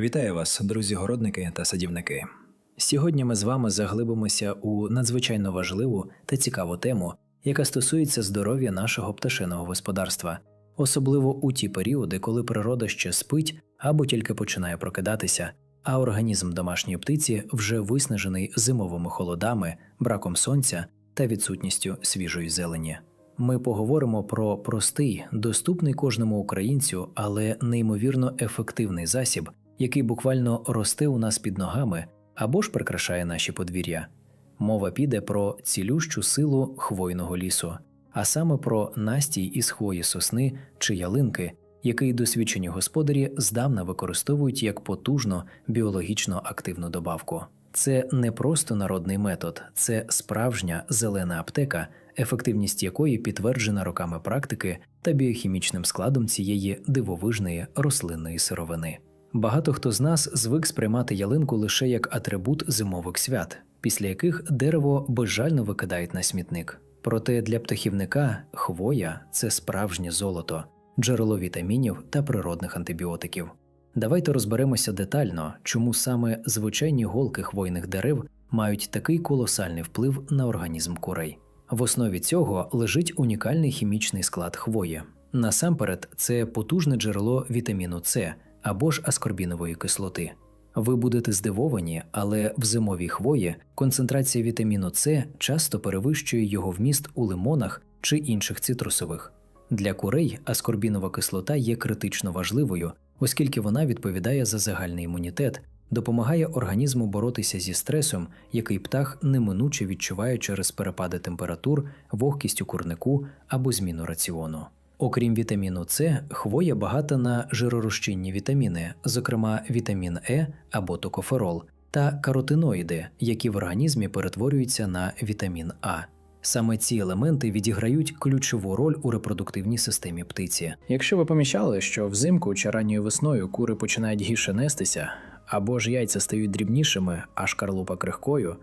Вітаю вас, друзі городники та садівники. Сьогодні ми з вами заглибимося у надзвичайно важливу та цікаву тему, яка стосується здоров'я нашого пташиного господарства, особливо у ті періоди, коли природа ще спить або тільки починає прокидатися, а організм домашньої птиці вже виснажений зимовими холодами, браком сонця та відсутністю свіжої зелені. Ми поговоримо про простий, доступний кожному українцю, але неймовірно ефективний засіб, який буквально росте у нас під ногами або ж прикрашає наші подвір'я. Мова піде про цілющу силу хвойного лісу, а саме про настій із хвої сосни чи ялинки, який досвідчені господарі здавна використовують як потужно біологічно активну добавку. Це не просто народний метод, це справжня зелена аптека, ефективність якої підтверджена роками практики та біохімічним складом цієї дивовижної рослинної сировини. Багато хто з нас звик сприймати ялинку лише як атрибут зимових свят, після яких дерево безжально викидають на смітник. Проте для птахівника хвоя це справжнє золото, джерело вітамінів та природних антибіотиків. Давайте розберемося детально, чому саме звичайні голки хвойних дерев мають такий колосальний вплив на організм курей. В основі цього лежить унікальний хімічний склад хвої. Насамперед, це потужне джерело вітаміну С або ж аскорбінової кислоти. Ви будете здивовані, але в зимовій хвої концентрація вітаміну С часто перевищує його вміст у лимонах чи інших цитрусових. Для курей аскорбінова кислота є критично важливою, оскільки вона відповідає за загальний імунітет, допомагає організму боротися зі стресом, який птах неминуче відчуває через перепади температур, вогкість у курнику або зміну раціону. Окрім вітаміну С, хвоя багата на жиророзчинні вітаміни, зокрема вітамін Е або токоферол, та каротиноїди, які в організмі перетворюються на вітамін А. Саме ці елементи відіграють ключову роль у репродуктивній системі птиці. Якщо ви помічали, що взимку чи ранньою весною кури починають гірше нестися, або ж яйця стають дрібнішими, а шкарлупа крихкою,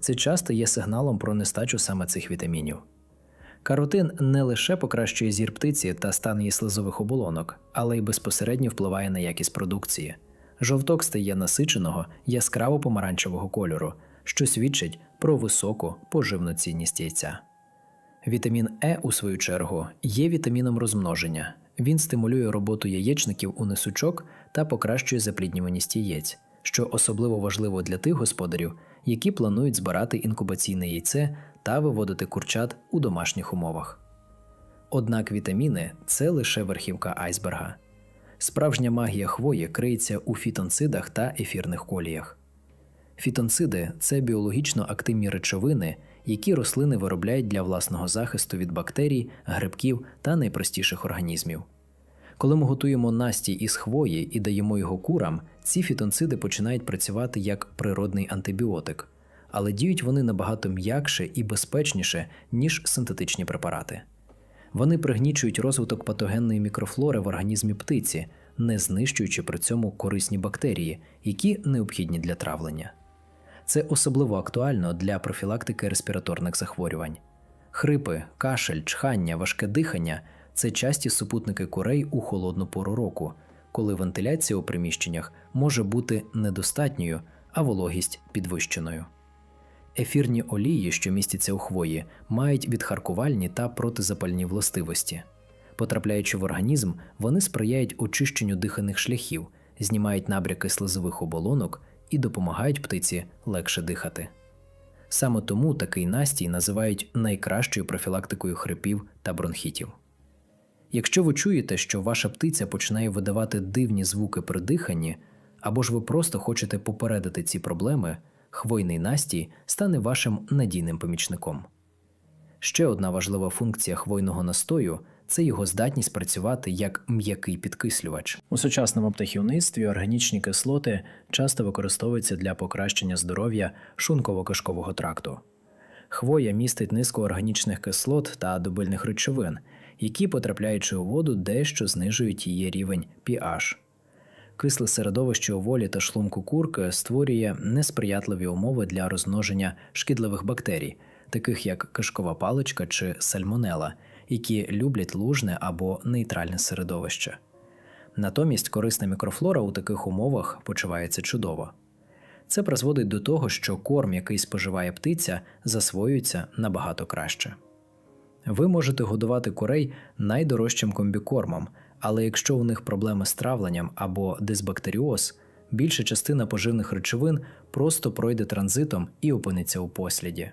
це часто є сигналом про нестачу саме цих вітамінів. Каротин не лише покращує зір птиці та стан її слизових оболонок, але й безпосередньо впливає на якість продукції. Жовток стає насиченого, яскраво помаранчевого кольору, що свідчить про високу поживну цінність яйця. Вітамін Е, у свою чергу, є вітаміном розмноження. Він стимулює роботу яєчників у несучок та покращує запліднюваність яєць, що особливо важливо для тих господарів, які планують збирати інкубаційне яйце та виводити курчат у домашніх умовах. Однак вітаміни це лише верхівка айсберга. Справжня магія хвої криється у фітонцидах та ефірних коліях. Фітонциди це біологічно активні речовини, які рослини виробляють для власного захисту від бактерій, грибків та найпростіших організмів. Коли ми готуємо настій із хвої і даємо його курам, ці фітонциди починають працювати як природний антибіотик, але діють вони набагато м'якше і безпечніше, ніж синтетичні препарати. Вони пригнічують розвиток патогенної мікрофлори в організмі птиці, не знищуючи при цьому корисні бактерії, які необхідні для травлення. Це особливо актуально для профілактики респіраторних захворювань. Хрипи, кашель, чхання, важке дихання це часті супутники курей у холодну пору року, коли вентиляція у приміщеннях може бути недостатньою, а вологість підвищеною. Ефірні олії, що містяться у хвої, мають відхаркувальні та протизапальні властивості. Потрапляючи в організм, вони сприяють очищенню диханих шляхів, знімають набряки слизових оболонок і допомагають птиці легше дихати. Саме тому такий настій називають найкращою профілактикою хрипів та бронхітів. Якщо ви чуєте, що ваша птиця починає видавати дивні звуки при диханні, або ж ви просто хочете попередити ці проблеми, хвойний настій стане вашим надійним помічником. Ще одна важлива функція хвойного настою це його здатність працювати як м'який підкислювач. У сучасному птахівництві органічні кислоти часто використовуються для покращення здоров'я шлунково-кишкового тракту. Хвоя містить низку органічних кислот та добильних речовин, які, потрапляючи у воду, дещо знижують її рівень pH. Кисле середовище у волі та шлунку курки створює несприятливі умови для розмноження шкідливих бактерій, таких як кишкова паличка чи сальмонела, які люблять лужне або нейтральне середовище. Натомість корисна мікрофлора у таких умовах почувається чудово. Це призводить до того, що корм, який споживає птиця, засвоюється набагато краще. Ви можете годувати курей найдорожчим комбікормом, але якщо у них проблеми з травленням або дисбактеріоз, більша частина поживних речовин просто пройде транзитом і опиниться у посліді.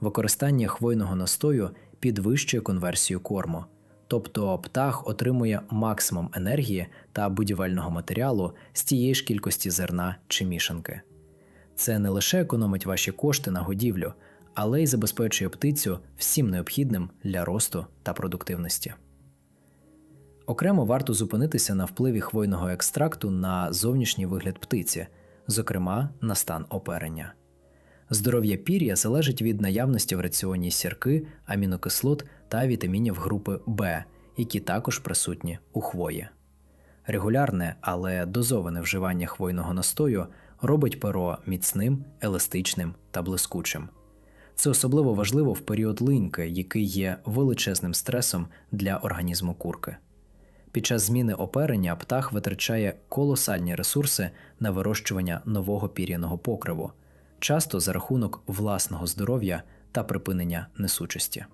Використання хвойного настою підвищує конверсію корму, тобто птах отримує максимум енергії та будівельного матеріалу з тієї ж кількості зерна чи мішанки. Це не лише економить ваші кошти на годівлю, але й забезпечує птицю всім необхідним для росту та продуктивності. Окремо варто зупинитися на впливі хвойного екстракту на зовнішній вигляд птиці, зокрема на стан оперення. Здоров'я пір'я залежить від наявності в раціоні сірки, амінокислот та вітамінів групи В, які також присутні у хвої. Регулярне, але дозоване вживання хвойного настою робить перо міцним, еластичним та блискучим. Це особливо важливо в період линьки, який є величезним стресом для організму курки. Під час зміни оперення птах витрачає колосальні ресурси на вирощування нового пір'яного покриву, часто за рахунок власного здоров'я та припинення несучості.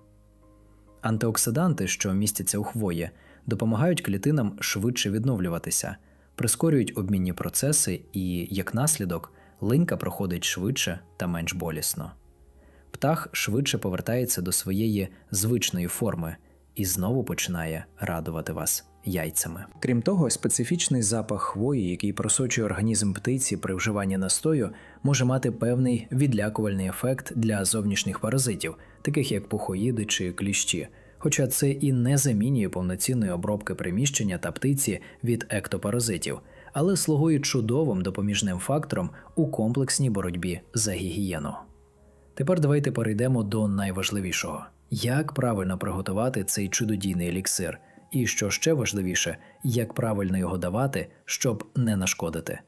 Антиоксиданти, що містяться у хвої, допомагають клітинам швидше відновлюватися, прискорюють обмінні процеси і, як наслідок, линька проходить швидше та менш болісно. Птах швидше повертається до своєї звичної форми і знову починає радувати вас яйцями. Крім того, специфічний запах хвої, який просочує організм птиці при вживанні настою, може мати певний відлякувальний ефект для зовнішніх паразитів, таких як пухоїди чи кліщі. Хоча це і не замінює повноцінної обробки приміщення та птиці від ектопаразитів, але слугує чудовим допоміжним фактором у комплексній боротьбі за гігієну. Тепер давайте перейдемо до найважливішого: як правильно приготувати цей чудодійний еліксир, і що ще важливіше, як правильно його давати, щоб не нашкодити.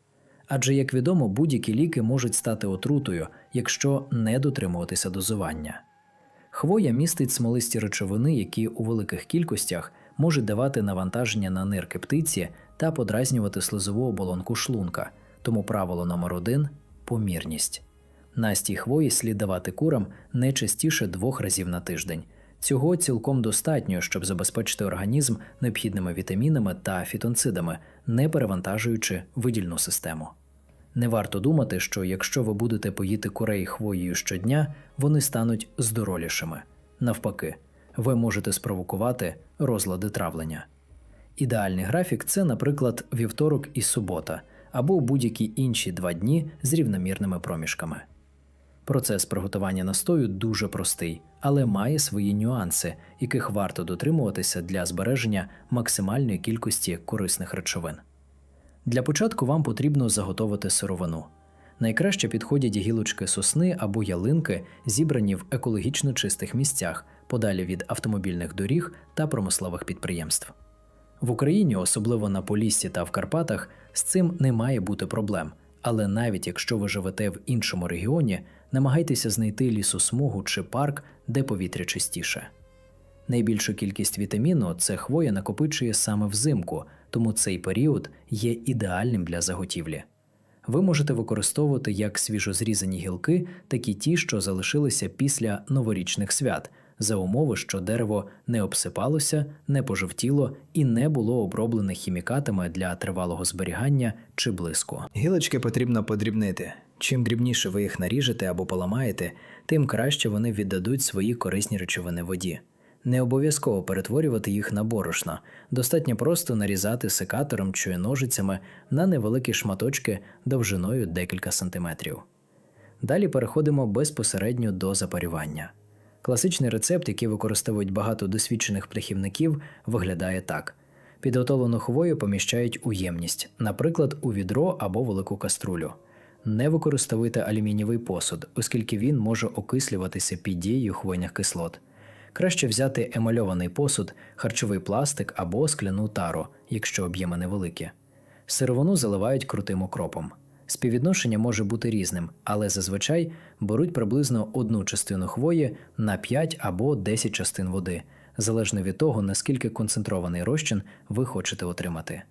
Адже, як відомо, будь-які ліки можуть стати отрутою, якщо не дотримуватися дозування. Хвоя містить смолисті речовини, які у великих кількостях можуть давати навантаження на нирки птиці та подразнювати слизову оболонку шлунка, тому правило номер один помірність. Настій хвої слід давати курам не частіше двох разів на тиждень. Цього цілком достатньо, щоб забезпечити організм необхідними вітамінами та фітонцидами, не перевантажуючи видільну систему. Не варто думати, що якщо ви будете поїти курей хвоєю щодня, вони стануть здоровішими. Навпаки, ви можете спровокувати розлади травлення. Ідеальний графік це, наприклад, вівторок і субота, або будь-які інші два дні з рівномірними проміжками. Процес приготування настою дуже простий, але має свої нюанси, яких варто дотримуватися для збереження максимальної кількості корисних речовин. Для початку вам потрібно заготовити сировину. Найкраще підходять гілочки сосни або ялинки, зібрані в екологічно чистих місцях, подалі від автомобільних доріг та промислових підприємств. В Україні, особливо на Поліссі та в Карпатах, з цим не має бути проблем. Але навіть якщо ви живете в іншому регіоні, намагайтеся знайти лісосмугу чи парк, де повітря чистіше. Найбільшу кількість вітаміну це хвоя накопичує саме взимку, тому цей період є ідеальним для заготівлі. Ви можете використовувати як свіжозрізані гілки, так і ті, що залишилися після новорічних свят, за умови, що дерево не обсипалося, не пожовтіло і не було оброблене хімікатами для тривалого зберігання чи блиску. Гілочки потрібно подрібнити. Чим дрібніше ви їх наріжете або поламаєте, тим краще вони віддадуть свої корисні речовини воді. Не обов'язково перетворювати їх на борошно, достатньо просто нарізати секатором чи ножицями на невеликі шматочки довжиною декілька сантиметрів. Далі переходимо безпосередньо до запарювання. Класичний рецепт, який використовують багато досвідчених птахівників, виглядає так: підготовлену хвою поміщають у ємність, наприклад, у відро або велику каструлю. Не використовуйте алюмінієвий посуд, оскільки він може окислюватися під дією хвойних кислот. Краще взяти емальований посуд, харчовий пластик або скляну тару, якщо об'єми невеликі. Сировину заливають крутим окропом. Співвідношення може бути різним, але зазвичай беруть приблизно одну частину хвої на 5 або 10 частин води, залежно від того, наскільки концентрований розчин ви хочете отримати.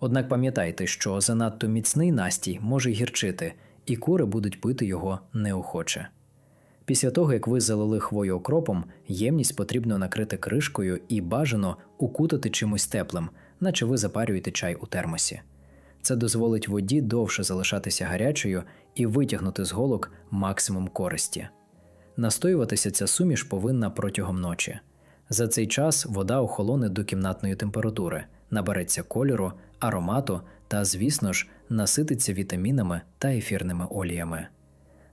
Однак пам'ятайте, що занадто міцний настій може гірчити, і кури будуть пити його неохоче. Після того, як ви залили хвою окропом, ємність потрібно накрити кришкою і бажано укутати чимось теплим, наче ви запарюєте чай у термосі. Це дозволить воді довше залишатися гарячою і витягнути з голок максимум користі. Настоюватися ця суміш повинна протягом ночі. За цей час вода охолоне до кімнатної температури, набереться кольору, аромату та, звісно ж, насититься вітамінами та ефірними оліями.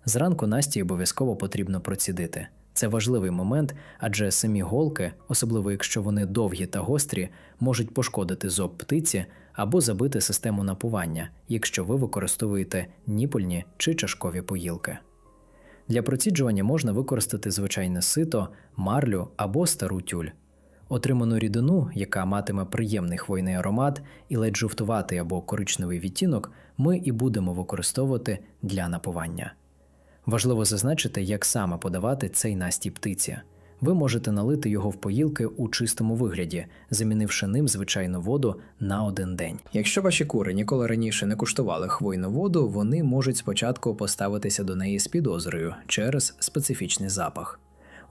Зранку Насті обов'язково потрібно процідити. Це важливий момент, адже самі голки, особливо якщо вони довгі та гострі, можуть пошкодити зоб птиці або забити систему напування, якщо ви використовуєте ніпольні чи чашкові поїлки. Для проціджування можна використати звичайне сито, марлю або стару тюль. Отриману рідину, яка матиме приємний хвойний аромат і ледь жовтуватий або коричневий відтінок, ми і будемо використовувати для напування. Важливо зазначити, як саме подавати цей настій птиці. Ви можете налити його в поїлки у чистому вигляді, замінивши ним звичайну воду на один день. Якщо ваші кури ніколи раніше не куштували хвойну воду, вони можуть спочатку поставитися до неї з підозрою через специфічний запах.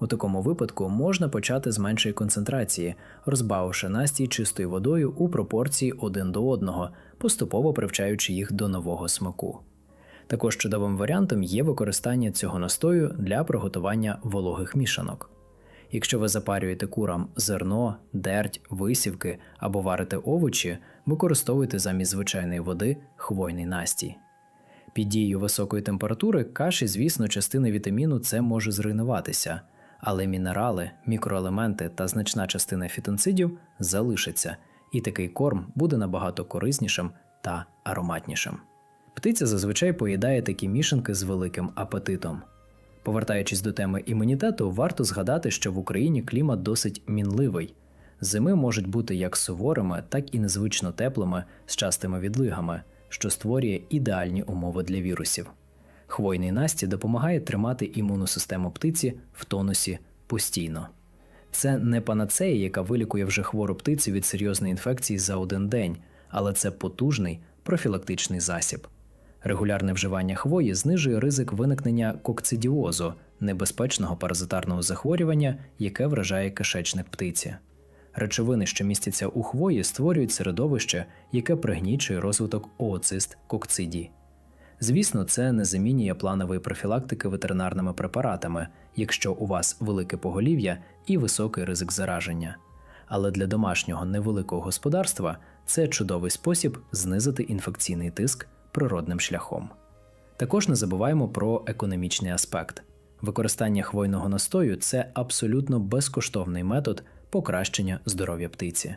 У такому випадку можна почати з меншої концентрації, розбавивши настій чистою водою у пропорції один до одного, поступово привчаючи їх до нового смаку. Також чудовим варіантом є використання цього настою для приготування вологих мішанок. Якщо ви запарюєте курам зерно, дерть, висівки або варите овочі, використовуйте замість звичайної води хвойний настій. Під дією високої температури каші, звісно, частина вітаміну С може зруйнуватися, але мінерали, мікроелементи та значна частина фітонцидів залишаться, і такий корм буде набагато кориснішим та ароматнішим. Птиця зазвичай поїдає такі мішанки з великим апетитом. Повертаючись до теми імунітету, варто згадати, що в Україні клімат досить мінливий. Зими можуть бути як суворими, так і незвично теплими з частими відлигами, що створює ідеальні умови для вірусів. Хвойний Насті допомагає тримати імунну систему птиці в тонусі постійно. Це не панацея, яка вилікує вже хвору птицю від серйозної інфекції за один день, але це потужний профілактичний засіб. Регулярне вживання хвої знижує ризик виникнення кокцидіозу, небезпечного паразитарного захворювання, яке вражає кишечник птиці. Речовини, що містяться у хвої, створюють середовище, яке пригнічує розвиток ooцист кокцидій. Звісно, це не замінює планової профілактики ветеринарними препаратами, якщо у вас велике поголів'я і високий ризик зараження. Але для домашнього невеликого господарства це чудовий спосіб знизити інфекційний тиск природним шляхом. Також не забуваємо про економічний аспект. Використання хвойного настою це абсолютно безкоштовний метод покращення здоров'я птиці.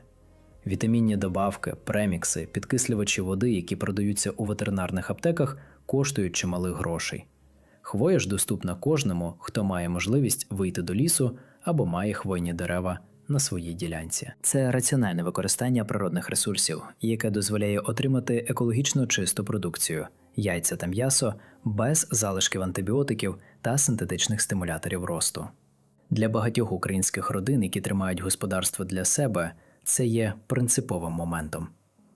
Вітамінні добавки, премікси, підкислювачі води, які продаються у ветеринарних аптеках, коштують чималих грошей. Хвоя ж доступна кожному, хто має можливість вийти до лісу або має хвойні дерева на своїй ділянці. Це раціональне використання природних ресурсів, яке дозволяє отримати екологічно чисту продукцію, яйця та м'ясо без залишків антибіотиків та синтетичних стимуляторів росту. Для багатьох українських родин, які тримають господарство для себе, це є принциповим моментом.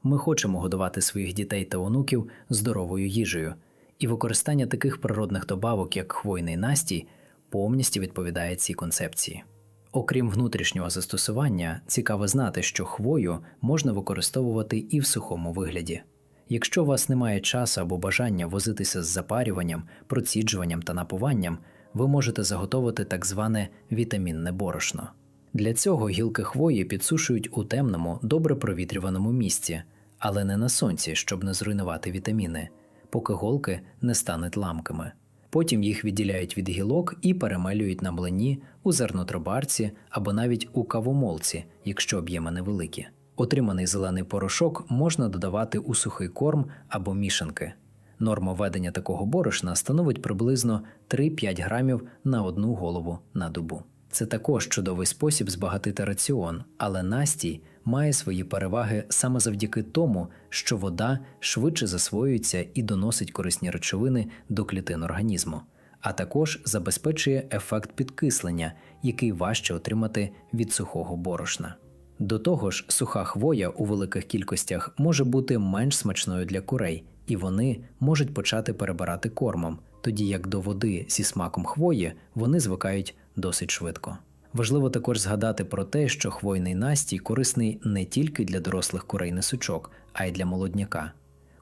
Ми хочемо годувати своїх дітей та онуків здоровою їжею, і використання таких природних добавок, як хвойний настій, повністю відповідає цій концепції. Окрім внутрішнього застосування, цікаво знати, що хвою можна використовувати і в сухому вигляді. Якщо у вас немає часу або бажання возитися з запарюванням, проціджуванням та напуванням, ви можете заготовити так зване вітамінне борошно. Для цього гілки хвої підсушують у темному, добре провітрюваному місці, але не на сонці, щоб не зруйнувати вітаміни, поки голки не стануть ламкими. Потім їх відділяють від гілок і перемелюють на млині у зернотробарці або навіть у кавомолці, якщо об'єми невеликі. Отриманий зелений порошок можна додавати у сухий корм або мішанки. Норма ведення такого борошна становить приблизно 3-5 грамів на одну голову на добу. Це також чудовий спосіб збагатити раціон, але настій має свої переваги саме завдяки тому, що вода швидше засвоюється і доносить корисні речовини до клітин організму, а також забезпечує ефект підкислення, який важче отримати від сухого борошна. До того ж, суха хвоя у великих кількостях може бути менш смачною для курей, і вони можуть почати перебирати кормом, тоді як до води зі смаком хвої вони звикають досить швидко. Важливо також згадати про те, що хвойний настій корисний не тільки для дорослих курей несучок, а й для молодняка.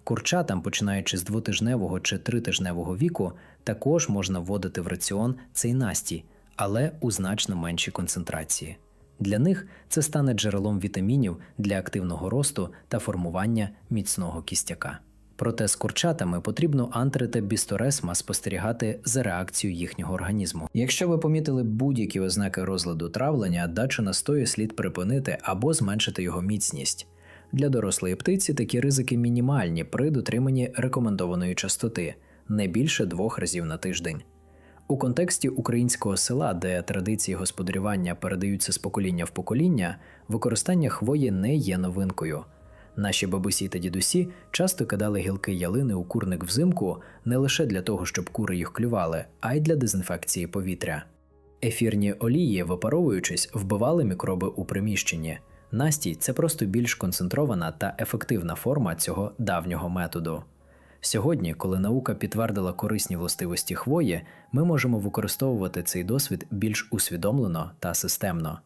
Курчатам, починаючи з двотижневого чи тритижневого віку, також можна вводити в раціон цей настій, але у значно меншій концентрації. Для них це стане джерелом вітамінів для активного росту та формування міцного кістяка. Проте з курчатами потрібно антри та бісторесма спостерігати за реакцією їхнього організму. Якщо ви помітили будь-які ознаки розладу травлення, дачу настою слід припинити або зменшити його міцність. Для дорослої птиці такі ризики мінімальні при дотриманні рекомендованої частоти не більше двох разів на тиждень. У контексті українського села, де традиції господарювання передаються з покоління в покоління, використання хвої не є новинкою. Наші бабусі та дідусі часто кидали гілки ялини у курник взимку не лише для того, щоб кури їх клювали, а й для дезінфекції повітря. Ефірні олії, випаровуючись, вбивали мікроби у приміщенні. Настій це просто більш концентрована та ефективна форма цього давнього методу. Сьогодні, коли наука підтвердила корисні властивості хвої, ми можемо використовувати цей досвід більш усвідомлено та системно.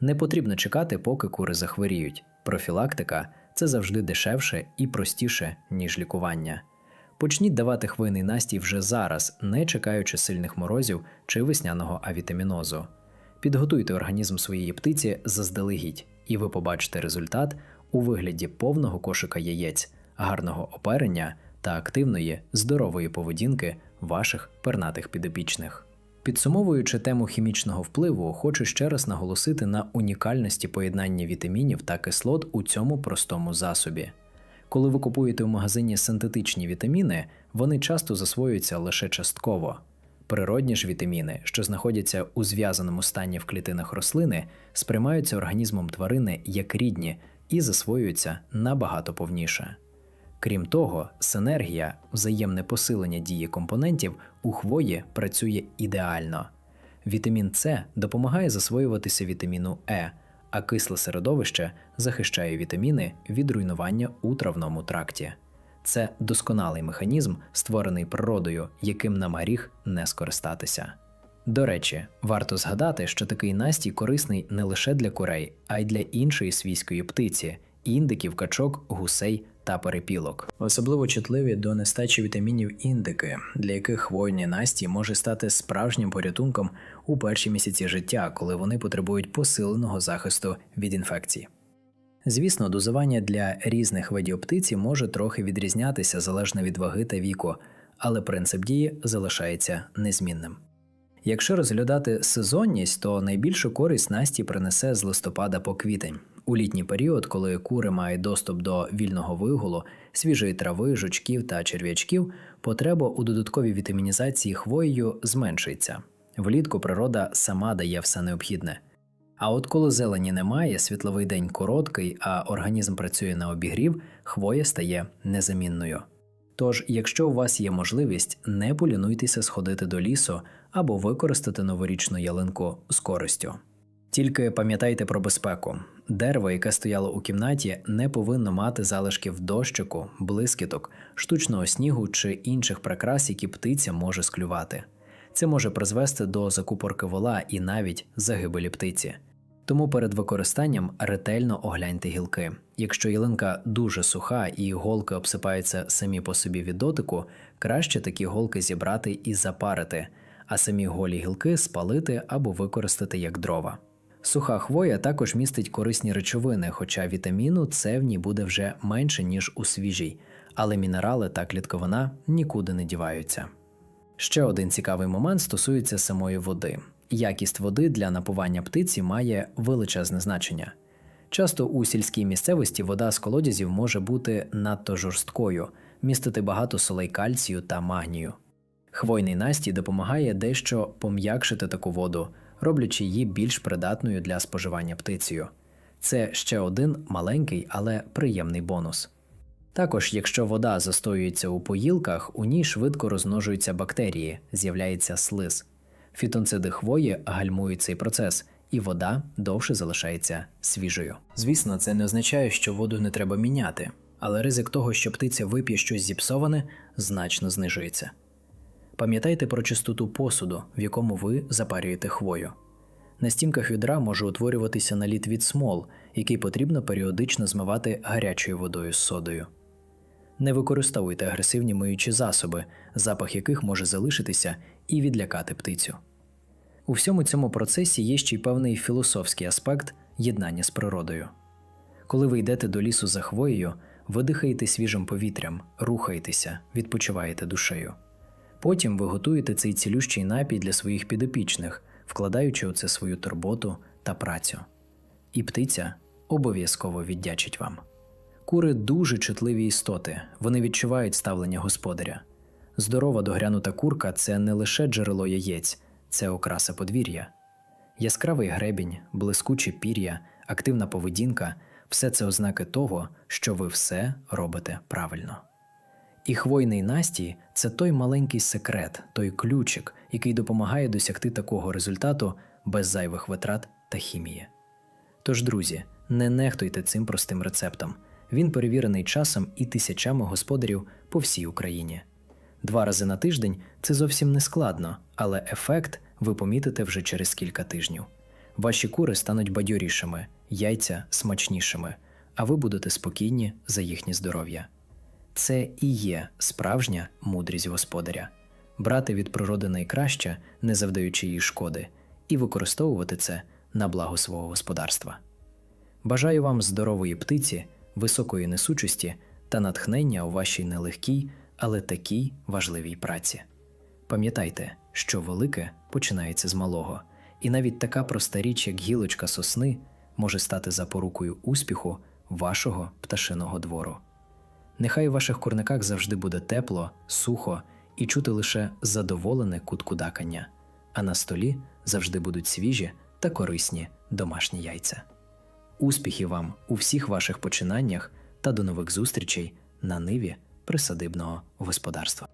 Не потрібно чекати, поки кури захворіють. Профілактика це завжди дешевше і простіше, ніж лікування. Почніть давати хвойний настій вже зараз, не чекаючи сильних морозів чи весняного авітамінозу. Підготуйте організм своєї птиці заздалегідь, і ви побачите результат у вигляді повного кошика яєць, гарного оперення та активної, здорової поведінки ваших пернатих підопічних. Підсумовуючи тему хімічного впливу, хочу ще раз наголосити на унікальності поєднання вітамінів та кислот у цьому простому засобі. Коли ви купуєте в магазині синтетичні вітаміни, вони часто засвоюються лише частково. Природні ж вітаміни, що знаходяться у зв'язаному стані в клітинах рослини, сприймаються організмом тварини як рідні і засвоюються набагато повніше. Крім того, синергія, взаємне посилення дії компонентів у хвої працює ідеально. Вітамін С допомагає засвоюватися вітаміну Е, а кисле середовище захищає вітаміни від руйнування у травному тракті. Це досконалий механізм, створений природою, яким нам гріх не скористатися. До речі, варто згадати, що такий настій корисний не лише для курей, а й для іншої свійської птиці індиків, качок, гусей та перепілок. Особливо чутливі до нестачі вітамінів індики, для яких хвойні настій може стати справжнім порятунком у перші місяці життя, коли вони потребують посиленого захисту від інфекцій. Звісно, дозування для різних видів птиці може трохи відрізнятися залежно від ваги та віку, але принцип дії залишається незмінним. Якщо розглядати сезонність, то найбільшу користь Насті принесе з листопада по квітень. У літній період, коли кури мають доступ до вільного вигулу, свіжої трави, жучків та черв'ячків, потреба у додатковій вітамінізації хвоєю зменшується. Влітку природа сама дає все необхідне. А от коли зелені немає, світловий день короткий, а організм працює на обігрів, хвоя стає незамінною. Тож, якщо у вас є можливість, не полінуйтеся сходити до лісу або використати новорічну ялинку з користю. Тільки пам'ятайте про безпеку. Дерево, яке стояло у кімнаті, не повинно мати залишків дощику, блискіток, штучного снігу чи інших прикрас, які птиця може склювати. Це може призвести до закупорки вола і навіть загибелі птиці. Тому перед використанням ретельно огляньте гілки. Якщо ялинка дуже суха і голки обсипаються самі по собі від дотику, краще такі голки зібрати і запарити, а самі голі гілки спалити або використати як дрова. Суха хвоя також містить корисні речовини, хоча вітаміну С в ній буде вже менше, ніж у свіжій, але мінерали та клітковина нікуди не діваються. Ще один цікавий момент стосується самої води. Якість води для напування птиці має величезне значення. Часто у сільській місцевості вода з колодязів може бути надто жорсткою, містити багато солей кальцію та магнію. Хвойний настій допомагає дещо пом'якшити таку воду, роблячи її більш придатною для споживання птицею. Це ще один маленький, але приємний бонус. Також, якщо вода застоюється у поїлках, у ній швидко розмножуються бактерії, з'являється слиз. Фітонциди хвої гальмують цей процес, і вода довше залишається свіжою. Звісно, це не означає, що воду не треба міняти, але ризик того, що птиця вип'є щось зіпсоване, значно знижується. Пам'ятайте про чистоту посуду, в якому ви запарюєте хвою. На стінках відра може утворюватися наліт від смол, який потрібно періодично змивати гарячою водою з содою. Не використовуйте агресивні миючі засоби, запах яких може залишитися і відлякати птицю. У всьому цьому процесі є ще й певний філософський аспект єднання з природою. Коли ви йдете до лісу за хвоєю, ви дихаєте свіжим повітрям, рухаєтеся, відпочиваєте душею. Потім ви готуєте цей цілющий напій для своїх підопічних, вкладаючи у це свою турботу та працю. І птиця обов'язково віддячить вам. Кури дуже чутливі істоти, вони відчувають ставлення господаря. Здорова доглянута курка це не лише джерело яєць, це окраса подвір'я. Яскравий гребінь, блискуче пір'я, активна поведінка все це ознаки того, що ви все робите правильно. І хвойний настій це той маленький секрет, той ключик, який допомагає досягти такого результату без зайвих витрат та хімії. Тож, друзі, не нехтуйте цим простим рецептом. Він перевірений часом і тисячами господарів по всій Україні. Два рази на тиждень це зовсім не складно, але ефект ви помітите вже через кілька тижнів. Ваші кури стануть бадьорішими, яйця смачнішими, а ви будете спокійні за їхнє здоров'я. Це і є справжня мудрість господаря брати від природи найкраще, не завдаючи їй шкоди, і використовувати це на благо свого господарства. Бажаю вам здорової птиці, високої несучості та натхнення у вашій нелегкій, але такій важливій праці. Пам'ятайте, що велике починається з малого, і навіть така проста річ, як гілочка сосни, може стати запорукою успіху вашого пташиного двору. Нехай у ваших курниках завжди буде тепло, сухо і чути лише задоволене куткудакання, а на столі завжди будуть свіжі та корисні домашні яйця. Успіхів вам у всіх ваших починаннях та до нових зустрічей на ниві присадибного господарства.